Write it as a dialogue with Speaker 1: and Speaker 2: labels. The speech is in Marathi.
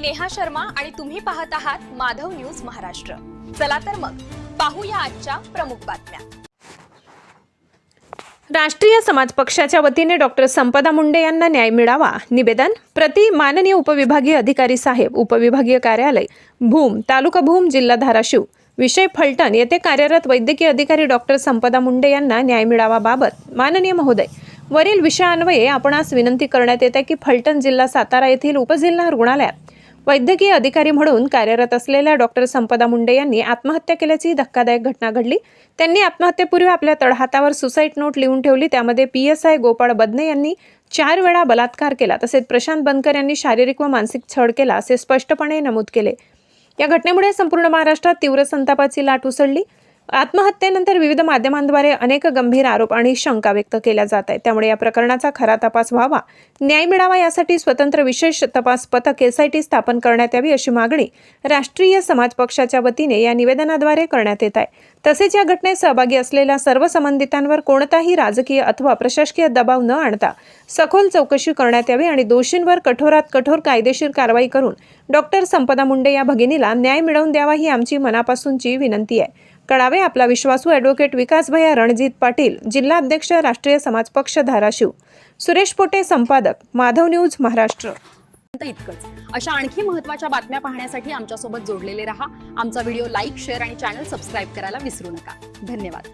Speaker 1: मी नेहा शर्मा आणि तुम्ही पाहत आहात माधव न्यूज महाराष्ट्र. चला तर मग पाहूया आजच्या प्रमुख बातम्या.
Speaker 2: राष्ट्रीय समाज पक्षाच्या वतीने डॉक्टर संपदा मुंडे यांना न्याय मिळावा. निवेदन प्रति माननीय उपविभागीय अधिकारी साहेब उपविभागीय कार्यालय भूम तालुका भूम जिल्हा धाराशिव. विषय फलटण येथे कार्यरत वैद्यकीय अधिकारी डॉक्टर संपदा मुंडे यांना न्याय मिळावाबाबत माननीय महोदय. वरील विषयान्वये आपणास विनंती करण्यात येते की फलटण जिल्हा सातारा येथील उपजिल्हा रुग्णालयात वैद्यकीय अधिकारी म्हणून कार्यरत असलेल्या डॉक्टर संपदा मुंडे यांनी आत्महत्या केल्याची धक्कादायक घटना घडली. त्यांनी आत्महत्येपूर्वी आपल्या तळहातावर सुसाईड नोट लिहून ठेवली. त्यामध्ये P S I Gopal Badne यांनी चार वेळा बलात्कार केला तसेच प्रशांत बनकर यांनी शारीरिक व मानसिक छळ केला असे स्पष्टपणे नमूद केले. या घटनेमुळे संपूर्ण महाराष्ट्रात तीव्र संतापाची लाट उसळली. आत्महत्येनंतर विविध माध्यमांद्वारे अनेक गंभीर आरोप आणि शंका व्यक्त केल्या जात आहेत. त्यामुळे या प्रकरणाचा खरा तपास व्हावा न्याय मिळावा यासाठी स्वतंत्र विशेष तपास पथक एसआयटी स्थापन करण्यात यावी अशी मागणी राष्ट्रीय समाज पक्षाच्या वतीने या निवेदनाद्वारे करण्यात येत आहे. तसेच या घटनेत सहभागी असलेल्या सर्व संबंधितांवर कोणताही राजकीय अथवा प्रशासकीय दबाव न आणता सखोल चौकशी करण्यात यावी आणि दोषींवर कठोरात कठोर कायदेशीर कारवाई करून डॉक्टर संपदा मुंडे या भगिनीला न्याय मिळवून द्यावा ही आमची मनापासूनची विनंती आहे. कळावे आपला विश्वासू ॲडव्होकेट विकासभया रणजित पाटील जिल्हा अध्यक्ष राष्ट्रीय समाज पक्ष धाराशिव. सुरेश पोटे संपादक माधव न्यूज महाराष्ट्र.
Speaker 1: इतकंच. अशा आणखी महत्त्वाच्या बातम्या पाहण्यासाठी आमच्यासोबत जोडलेले रहा. आमचा व्हिडिओ लाईक शेअर आणि चॅनल सबस्क्राईब करायला विसरू नका. धन्यवाद.